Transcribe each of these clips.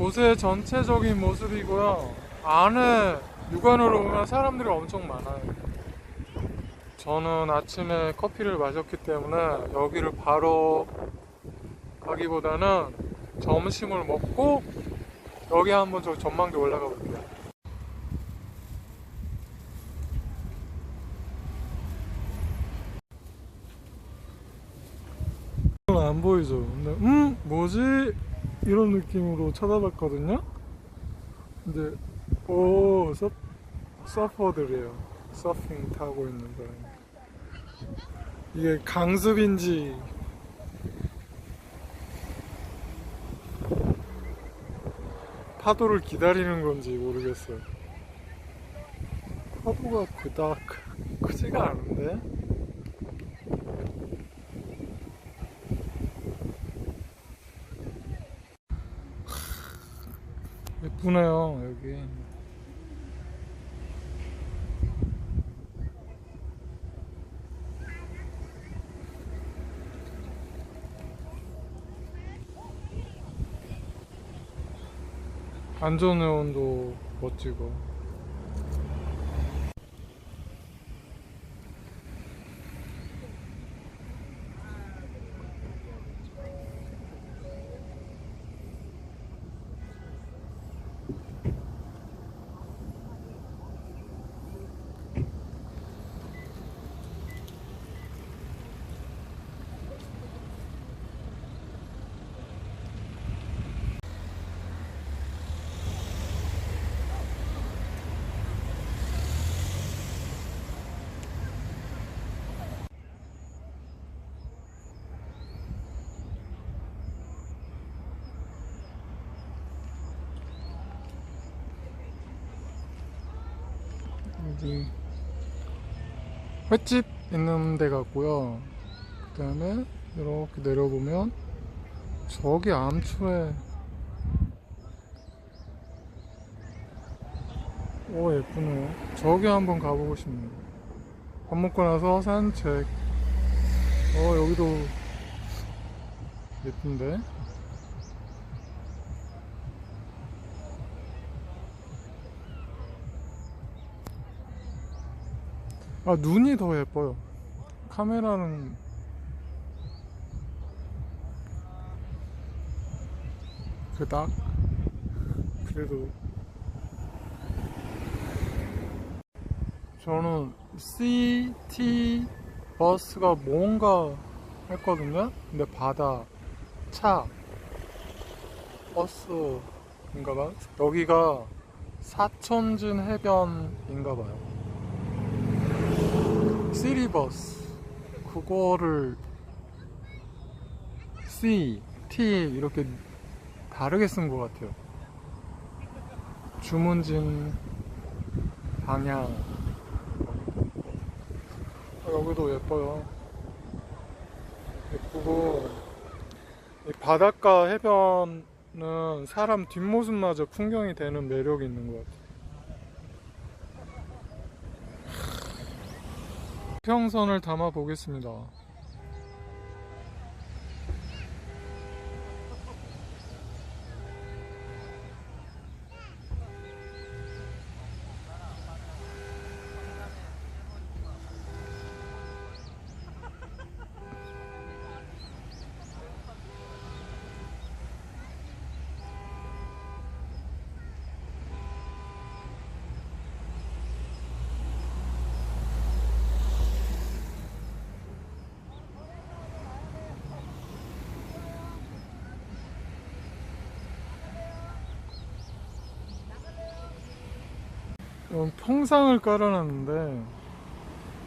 곳의 전체적인 모습이고요. 안에 육안으로 보면 사람들이 엄청 많아요. 저는 아침에 커피를 마셨기 때문에 여기를 바로 가기보다는 점심을 먹고 여기 한번 저 전망대 올라가 볼게요. 안 보이죠? 근데 음 뭐지? 이런 느낌으로 쳐다봤거든요. 근데 오 서, 서퍼들이에요. 서핑 타고 있는 사람. 이게 강습인지 파도를 기다리는 건지 모르겠어요. 파도가 그닥 크지가 않은데? 예쁘네요, 여기. 안전요원도 멋지고. 여기 횟집 있는 데 같고요. 그 다음에 이렇게 내려보면 저기 암초에 오 예쁘네요. 저기 한번 가보고 싶네요. 밥 먹고 나서 산책. 어 여기도 예쁜데. 아 눈이 더 예뻐요. 카메라는 그닥 그래도 저는 CT 버스가 뭔가 했거든요. 근데 바다 차 버스인가봐. 여기가 사천진 해변인가봐요. 시리버스 그거를 C, T 이렇게 다르게 쓴 것 같아요. 주문진 방향 아, 여기도 예뻐요. 예쁘고 이 바닷가 해변은 사람 뒷모습마저 풍경이 되는 매력이 있는 것 같아요. 평선을 담아 보겠습니다. 이건 평상을 깔아놨는데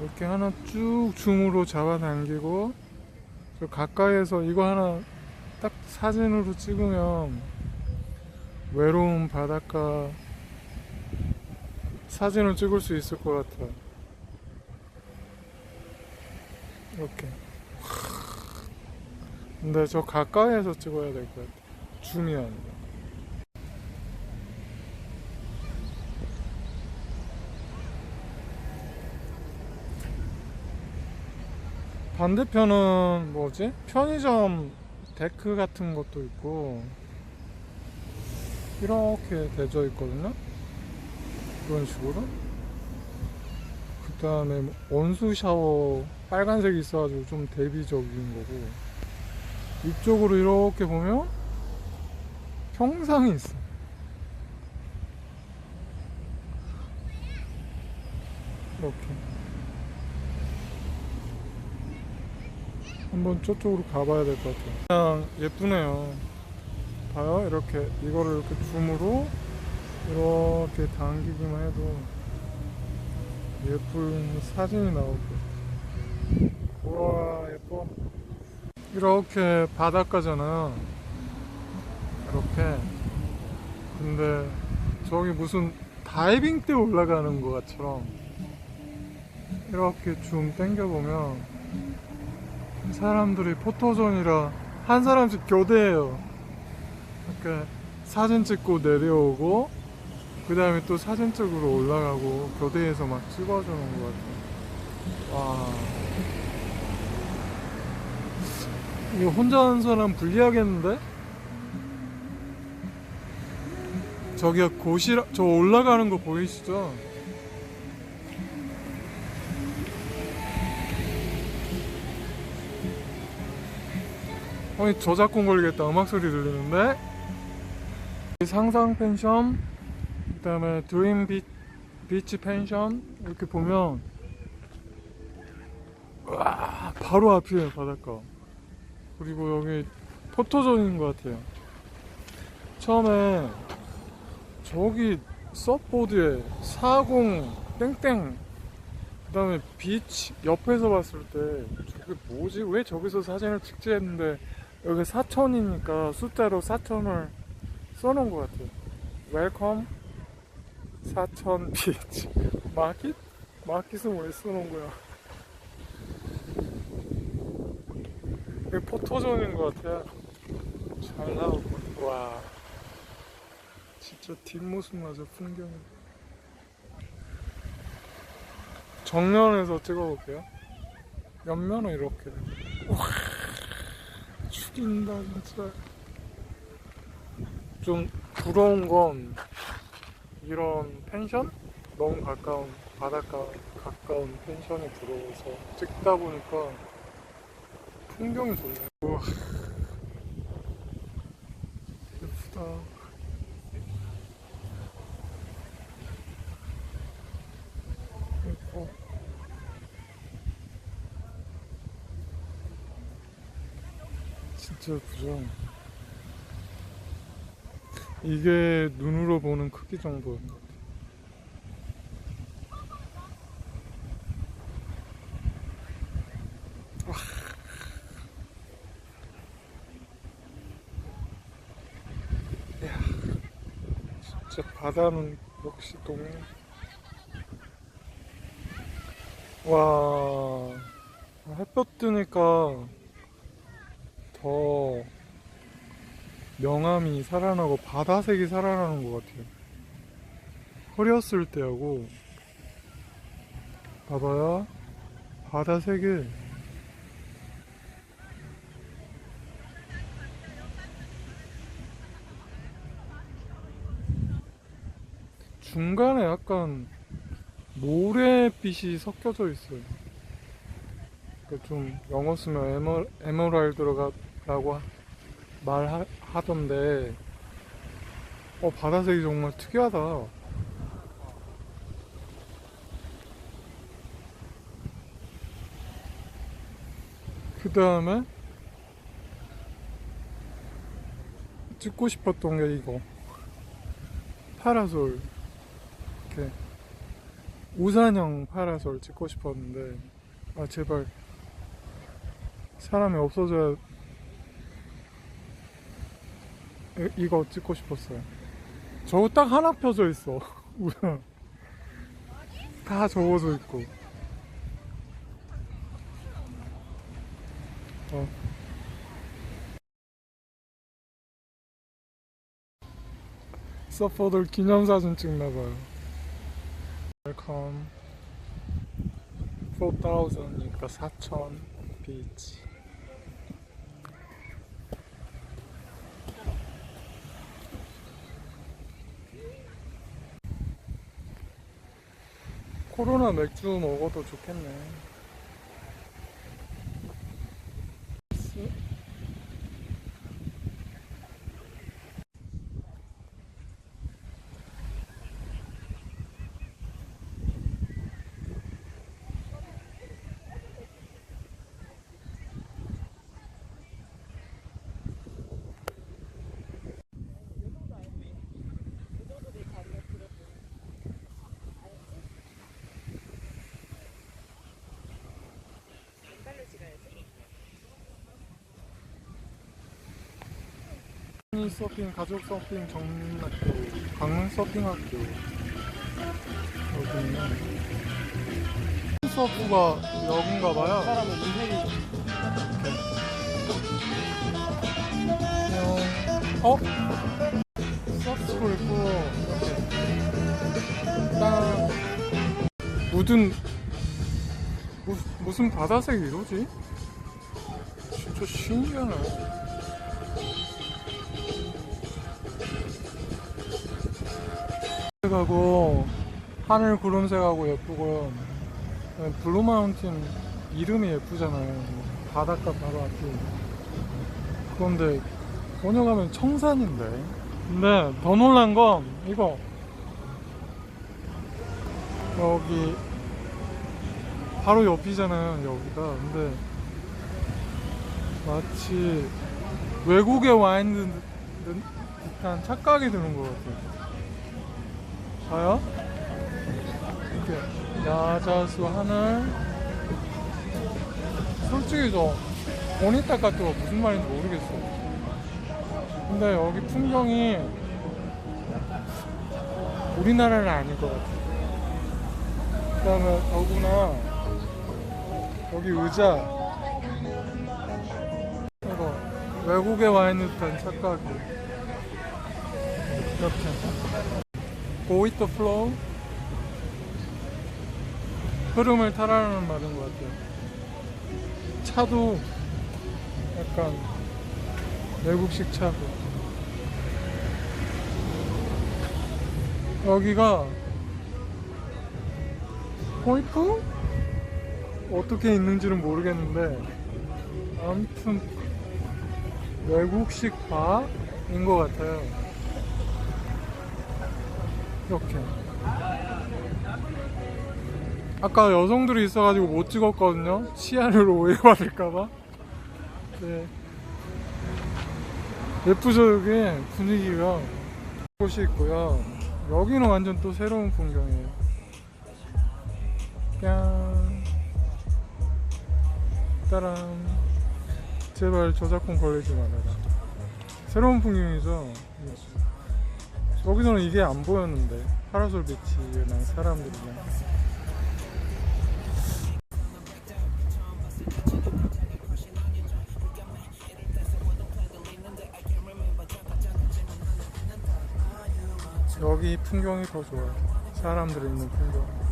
이렇게 하나 쭉 줌으로 잡아당기고 저 가까이에서 이거 하나 딱 사진으로 찍으면 외로운 바닷가 사진을 찍을 수 있을 것 같아요. 이렇게. 근데 저 가까이에서 찍어야 될 것 같아요. 줌이 아니라. 반대편은 뭐지? 편의점 데크 같은 것도 있고 이렇게 되져 있거든요. 이런 식으로. 그 다음에 온수 샤워 빨간색이 있어가지고 좀 대비적인 거고. 이쪽으로 이렇게 보면 평상이 있어. 이렇게. 한번 저쪽으로 가봐야 될 것 같아요. 그냥 예쁘네요. 봐요. 이렇게 이거를 이렇게 줌으로 이렇게 당기기만 해도 예쁜 사진이 나오고. 우와 예뻐. 이렇게 바닷가잖아요. 이렇게. 근데 저기 무슨 다이빙 때 올라가는 것처럼 이렇게 줌 당겨보면 사람들이 포토존이라 한 사람씩 교대해요. 이렇게 사진 찍고 내려오고 그 다음에 또 사진 찍으러 올라가고 교대에서 막 찍어주는 것 같아요. 와. 이거 혼자 하는 사람 불리하겠는데? 저기가 고시라, 저 올라가는 거 보이시죠? 어이 저작권 걸리겠다. 음악 소리 들리는데. 상상 펜션 그 다음에 드림 비, 비치 펜션 이렇게 보면 와 바로 앞이에요 바닷가. 그리고 여기 포토존인 것 같아요. 처음에 저기 서보드에 40 땡땡 그 다음에 비치 옆에서 봤을 때 저게 뭐지? 왜 저기서 사진을 찍지 했는데 여기 사천이니까 숫자로 사천을 써놓은 것 같아요. 웰컴 사천 비치 마켓? 마켓은 왜 써놓은 거야? 여기 포토존인 것 같아요. 잘 나오고 와 진짜 뒷모습마저 풍경이 정면에서 찍어볼게요. 옆면은 이렇게 와 죽인다 진짜. 좀 부러운 건 이런 펜션? 너무 가까운 바닷가 가까운 펜션이 부러워서 찍다 보니까 풍경이 좋네. 우와. 예쁘다 예뻐 진짜 예쁘죠 이게 눈으로 보는 크기 정도인 것 같아요. 와. 이야, 진짜 바다는 역시 동해. 와, 햇볕 뜨니까 더 명암이 살아나고 바다색이 살아나는 것 같아요. 흐렸을 때하고 봐봐요. 바다색이 중간에 약간 모래빛이 섞여져 있어요. 그러니까 좀 영어 쓰면 에머, 에메랄드 라고 말하던데 어 바다색이 정말 특이하다. 그 다음에 찍고 싶었던 게 이거. 파라솔. 이렇게 우산형 파라솔 찍고 싶었는데 아 제발. 사람이 없어져야 이- 이거 찍고 싶었어요. 저거 딱 하나 펴져 있어. 다 접어져 있고. 어. 서퍼들 기념사진 찍나봐요. 웰컴 4,000이니까 4,000 비치. 코로나 맥주 먹어도 좋겠네. 강릉 서핑 가족 서핑 전문학교 강릉 서핑 학교 여기는 서프가 여긴가 봐요. 사람은 인생이 안녕. 어? 서프도 있고 이렇게 딱 무슨 무, 무슨 바다색 이러지? 진짜 신기하네. 하고 하늘 구름색하고 예쁘고요. 네, 블루 마운틴 이름이 예쁘잖아요. 바닷가 바로 앞이. 그런데 번역하면 청산인데. 근데 더 놀란 건 이거. 여기 바로 옆이잖아요. 여기가. 근데 마치 외국에 와 있는 듯- 듯한 착각이 드는 것 같아요. 봐요? 이렇게 야자수 하늘. 솔직히 저 보니타카토가 무슨 말인지 모르겠어요 근데 여기 풍경이 우리나라는 아닐 것 같아요 그 다음에 더구나 여기 의자. 이거 외국에 와 있는 듯한 착각이. 이렇게 Go with the flow. 흐름을 타라는 말인 것 같아요. 차도 약간 외국식 차고 여기가 포이프? 어떻게 있는지는 모르겠는데 아무튼 외국식 바인 것 같아요 이렇게. 아까 여성들이 있어가지고 못 찍었거든요. 시야를 오해받을까봐. 네. 예쁘죠 여기? 분위기가. 곳이 있고요. 여기는 완전 또 새로운 풍경이에요. 짠. 따란. 제발 저작권 걸리지 말아라. 새로운 풍경이죠 여기서는 이게 안 보였는데. 파라솔 비치랑 사람들이랑 여기 풍경이 더 좋아요. 사람들이 있는 풍경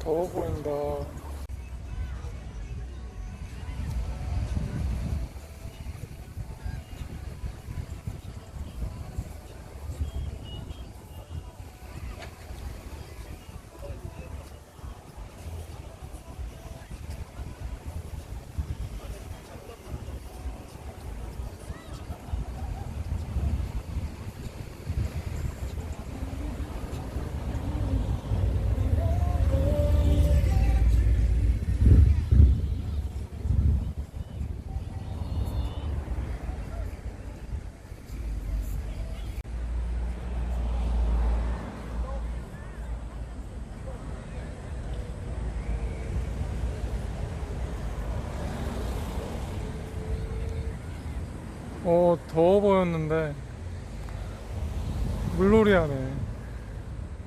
더워 보인다 어 더워 보였는데 물놀이 하네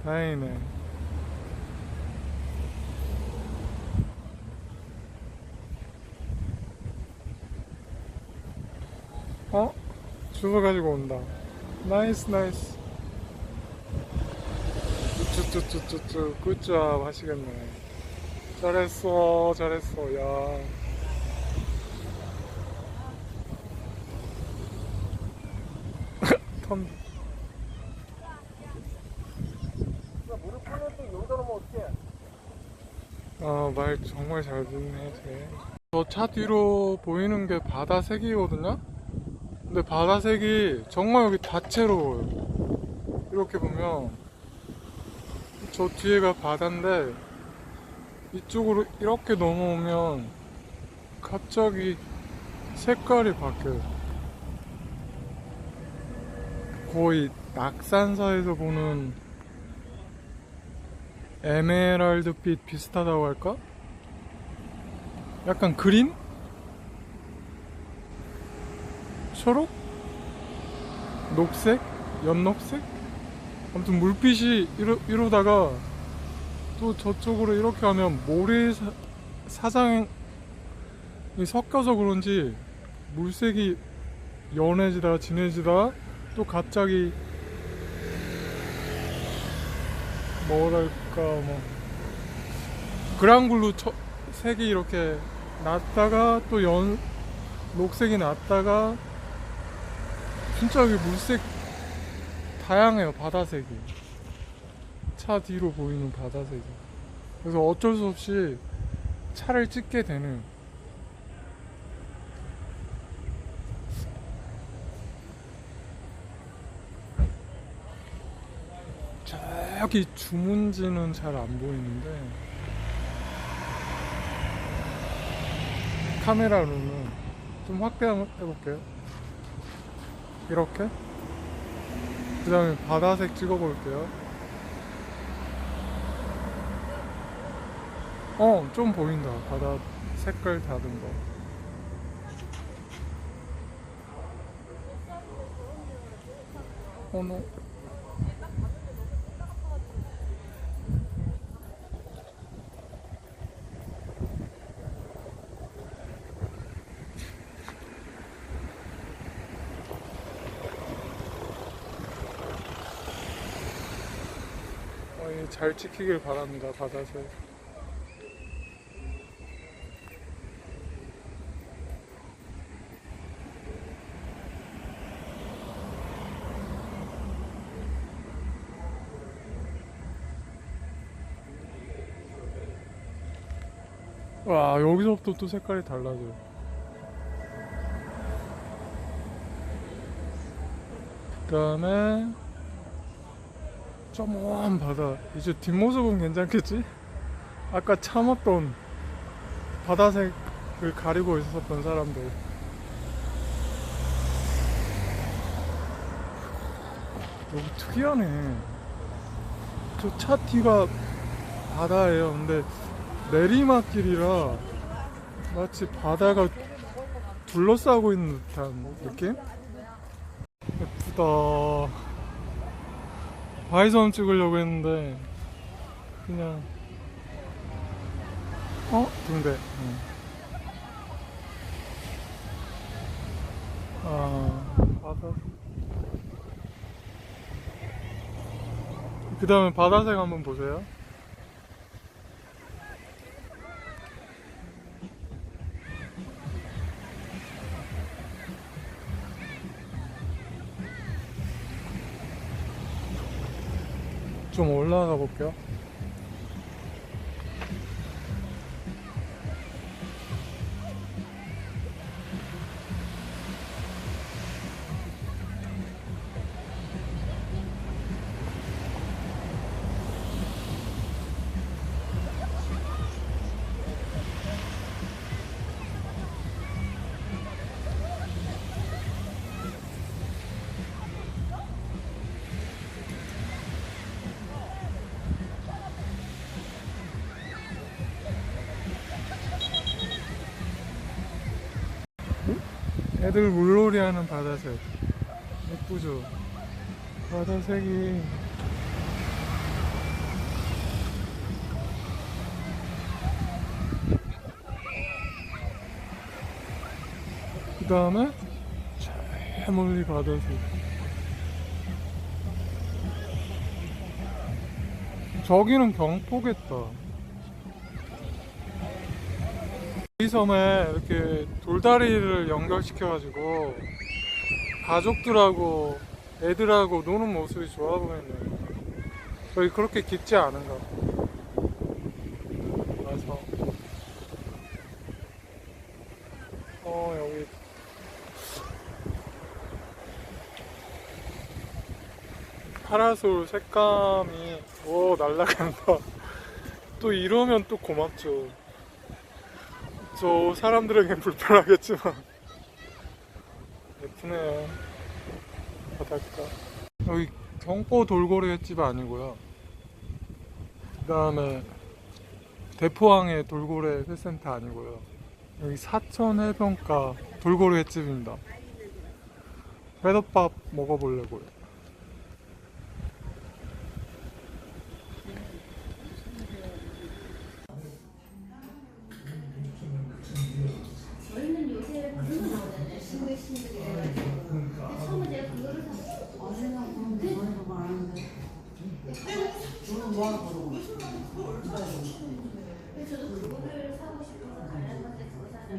다행이네 어? 주워 가지고 온다. 나이스 나이스. 쭈쭈쭈쭈쭈 굿잡 하시겠네. 잘했어 잘했어 야. 턴. 무릎 꿇는데 여기다 놓으면 어떡해? 아, 말 정말 잘 듣네, 쟤. 저차 뒤로 보이는 게 바다 색이거든요? 근데 바다 색이 정말 여기 다채로워요. 이렇게 보면, 저 뒤에가 바다인데, 이쪽으로 이렇게 넘어오면, 갑자기 색깔이 바뀌어요. 거의 낙산사에서 보는 에메랄드빛 비슷하다고 할까? 약간 그린? 초록? 녹색? 연녹색? 아무튼 물빛이 이러, 이러다가 또 저쪽으로 이렇게 하면 모래 사, 사장이 섞여서 그런지 물색이 연해지다 진해지다 또 갑자기 뭐랄까 뭐. 그랑블루 처- 색이 이렇게 났다가 또 연 녹색이 났다가 진짜 여기 물색 다양해요 바다색이. 차 뒤로 보이는 바다색이. 그래서 어쩔 수 없이 차를 찍게 되는 저기 주문지는 잘 안 보이는데 카메라로는 좀 확대 한번 해볼게요. 이렇게? 그 다음에 바다색 찍어볼게요. 어 좀 보인다. 바다 색깔 다른 거. 어, 너 어, 예, 잘 지키길 바랍니다 바다색 와 여기서부터 또 색깔이 달라져요. 그 다음에 저먼 바다. 이제 뒷모습은 괜찮겠지? 아까 참았던 바다색을 가리고 있었던 사람들. 여기 특이하네. 저차 뒤가 바다예요. 근데 내리막길이라 마치 바다가 둘러싸고 있는 듯한 느낌? 예쁘다 바이섬 찍으려고 했는데 그냥 어? 등대 응. 아 바다 그 다음에 바다색 한번 보세요 좀 올라가 볼게요 애들 물놀이 하는 바다색. 예쁘죠? 바다색이. 그 다음에 멀리 가듯이 저기는 경포겠다 섬에 이렇게 돌다리를 연결시켜가지고 가족들하고 애들하고 노는 모습이 좋아 보이네요. 저희 그렇게 깊지 않은가 봐 그래서 어 여기. 파라솔 색감이 오 날라간다. 또 이러면 또 고맙죠 저 사람들에겐 불편하겠지만. 예쁘네요 바닷가 여기 경포 돌고래 횟집 아니고요. 그 다음에 대포항의 돌고래 회센터 아니고요. 여기 사천 해변가 돌고래 횟집입니다. 회덮밥 먹어보려고요 저희는 요새 그런 거 나오잖아요. 싱글싱글이래가지고. 근데 처음에 제가 그거를 샀어요. 그래서 저도 그거를 사고 싶어서 건데 그거 사는